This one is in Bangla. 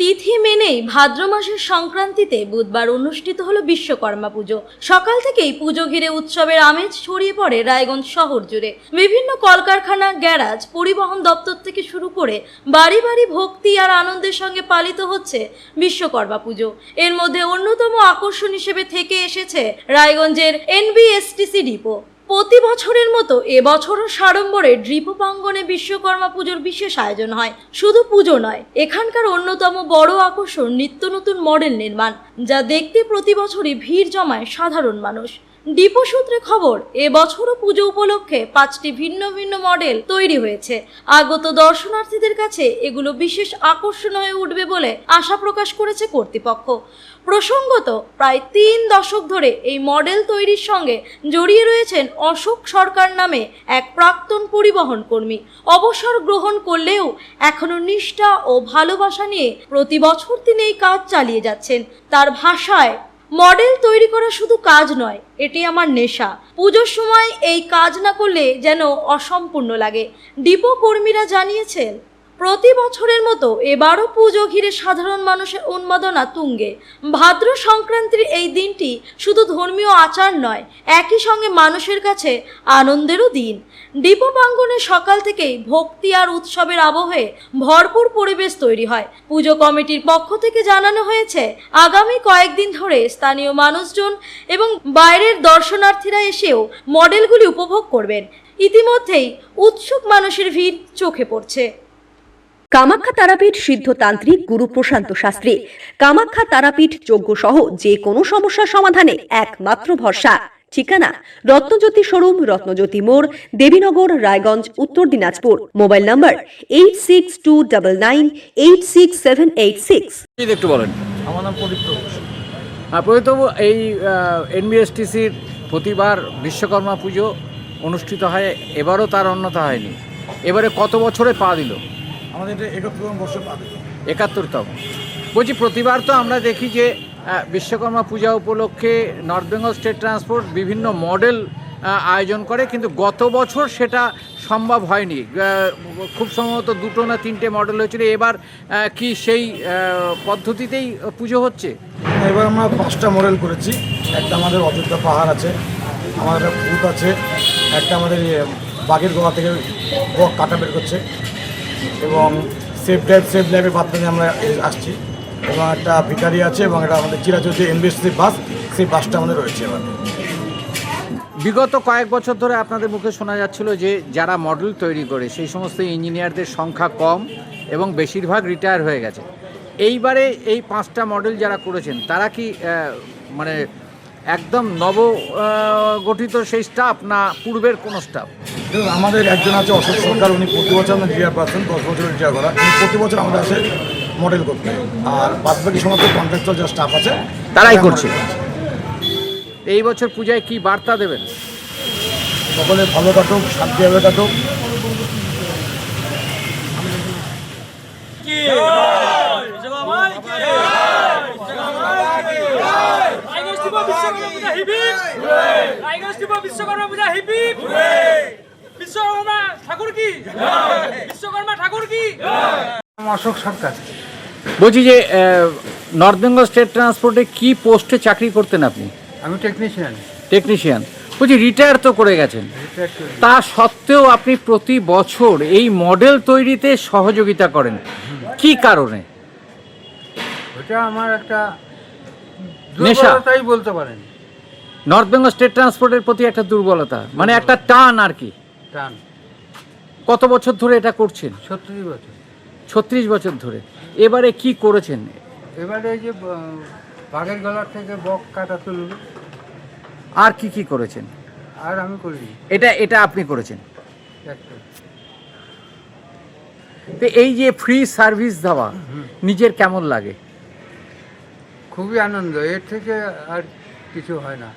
তিথি মেনেই ভাদ্র মাসের সংক্রান্তিতে বুধবার অনুষ্ঠিত হলো বিশ্বকর্মা পুজো। সকাল থেকেই পুজো ঘিরে উৎসবের আমেজ ছড়িয়ে পড়ে রায়গঞ্জ শহর জুড়ে। বিভিন্ন কলকারখানা, গ্যারাজ, পরিবহন দপ্তর থেকে শুরু করে বাড়ি বাড়ি ভক্তি আর আনন্দের সঙ্গে পালিত হচ্ছে বিশ্বকর্মা পুজো। এর মধ্যে অন্যতম আকর্ষণ হিসেবে থেকে এসেছে রায়গঞ্জের এনবিএসটিসি ডিপো। প্রতি বছরের মতো এবছরও সাড়ম্বরে ড্রিপো বিশ্বকর্মা পুজোর বিশেষ আয়োজন হয়। শুধু পুজো নয়, এখানকার অন্যতম বড় আকর্ষণ নিত্য নতুন মডেল নির্মাণ, যা দেখতে প্রতি বছরই ভিড় জমায় সাধারণ মানুষ। ডিপো সূত্রে খবর এবছরও পুজো উপলক্ষে পাঁচটি ভিন্ন ভিন্ন মডেল তৈরি হয়েছে। আগত দর্শনার্থীদের কাছে এগুলো বিশেষ আকর্ষণ হয়ে উঠবে বলে আশা প্রকাশ করেছে কর্তৃপক্ষ। প্রসঙ্গত, প্রায় তিন দশক ধরে এই মডেল তৈরির সঙ্গে জড়িয়ে রয়েছেন অশোক সরকার নামে এক প্রাক্তন পরিবহন কর্মী। অবসর গ্রহণ করলেও এখনও নিষ্ঠা ও ভালোবাসা নিয়ে প্রতি বছর তিনি এই কাজ চালিয়ে যাচ্ছেন। তার ভাষায় মডেল তৈরি করা শুধু কাজ নয়, এটি আমার নেশা। পুজোর সময় এই কাজ না করলে যেন অসম্পূর্ণ লাগে। ডিপো কর্মীরা জানিয়েছেন প্রতি বছরের মতো এবারও পুজো ঘিরে সাধারণ মানুষের উন্মাদনা তুঙ্গে। ভাদ্র সংক্রান্তির এই দিনটি শুধু ধর্মীয় আচার নয়, একই সঙ্গে মানুষের কাছে আনন্দেরও দিন। ডিপো সকাল থেকেই ভক্তি আর উৎসবের আবহে ভরপুর পরিবেশ তৈরি হয়। পুজো কমিটির পক্ষ থেকে জানানো হয়েছে, আগামী কয়েকদিন ধরে স্থানীয় মানুষজন এবং বাইরের দর্শনার্থীরা এসেও মডেলগুলি উপভোগ করবেন। ইতিমধ্যেই উৎসুক মানুষের ভিড় চোখে পড়ছে। কামাখ্যা তারাপীঠ সিদ্ধতান্ত্রিক গুরু প্রশান্ত শাস্ত্রী। কামাখ্যা তারাপীঠ যজ্ঞ সহ যে কোনো সমস্যার সমাধানে একমাত্র ভরসা। ঠিকানা রত্নজ্যোতি শোরুম রত্নজ্যোতি মোড় দেবীনগর রায়গঞ্জ উত্তর দিনাজপুর। মোবাইল নম্বর eight six two double nine eight six seven eight six একটু বলেন। আমার নাম পবিত্র ঘোষ। প্রথম এই এনবিএসটিসির প্রতিবার বিশ্বকর্মা পুজো অনুষ্ঠিত হয় এবারও তার অন্যতা হয়নি। এবারে কত বছরে পা দিল? আমাদের এটা একত্রিশ বর্ষ পাবে। একাত্তরতম। বলছি প্রতিবার তো আমরা দেখি যে বিশ্বকর্মা পূজা উপলক্ষে নর্থ বেঙ্গল স্টেট ট্রান্সপোর্ট বিভিন্ন মডেল আয়োজন করে কিন্তু গত বছর সেটা সম্ভব হয়নি। খুব সম্ভবত দুটো না তিনটে মডেল হয়েছিল। এবার কি সেই পদ্ধতিতেই পুজো হচ্ছে? এবার আমরা পাঁচটা মডেল করেছি। একটা আমাদের অযোধ্যা পাহাড় আছে আমাদের ভূত আছে একটা আমাদের বাঘের গোয়া থেকে গোয়া কাটা বের করছে। এবং সেফ ড্রাইভ সেফ ড্রাইভের মাধ্যমে আমরা আসছি। এবং একটা ভিকারি আছে এবং একটা আমাদের চিরাচরিত এনবিএসসি বাস, সেই বাসটা আমাদের রয়েছে এবার। বিগত কয়েক বছর ধরে আপনাদের মুখে শোনা যাচ্ছিল যে যারা মডেল তৈরি করে, সেই সমস্ত ইঞ্জিনিয়ারদের সংখ্যা কম এবং বেশিরভাগ রিটায়ার হয়ে গেছে। এইবারে এই পাঁচটা মডেল যারা করেছেন, তারা কি মানে একদম নব গঠিত সেই স্টাফ না পূর্বের কোনো স্টাফ আমাদের একজন আছে অশোক সরকার উনি প্রতি বছর আমাদের রিটায়ার পাচ্ছেন দশ বছরের রিটায়ার করা। উনি প্রতি বছর আমাদের আসে মডেল করতে আর বাদ বাকি সমস্ত কন্ট্রাক্টর যা স্টাফ আছে তারাই তারা করছে। এই বছর পূজায় কি বার্তা দেবেন? সকলে ভালো কাটুক শান্তিভাবে কাটুক। বিশ্বকর্মা পূজা রায়গঞ্জ বিশ্বকর্মা পূজা বিশ্বকর্মা ঠাকুর কি? বিশ্বকর্মা ঠাকুর কি? অশোক সরকার। বলছি যে নর্থ বেঙ্গল স্টেট ট্রান্সপোর্টে কি পোস্টে চাকরি করতেন আপনি? আমি টেকনিশিয়ান টেকনিশিয়ান বলছি রিটায়ার তো করে গেছেন। তা সত্ত্বেও আপনি প্রতি বছর এই মডেল তৈরিতে সহযোগিতা করেন। কি কারণে? ওটা আমার একটা নেশা। বলতে পারেন। নর্থ বেঙ্গল স্টেট ট্রান্সপোর্টের প্রতি একটা দুর্বলতা মানে একটা টান আর কি। টান। কত বছর ধরে এটা করছেন? ছত্রিশ বছর। ছত্রিশ বছর ধরে। এবারে কি করেছেন? এবারে এই যে বাঘের গলার থেকে বক কাটা তুলবে আর কি কি করেছেন? আর আমি করিনি। এটা এটা আপনি করেছেন? তো এই যে ফ্রি সার্ভিস দেওয়া নিজের কেমন লাগে? খুবই আনন্দ। এর থেকে আর কিছু হয় না।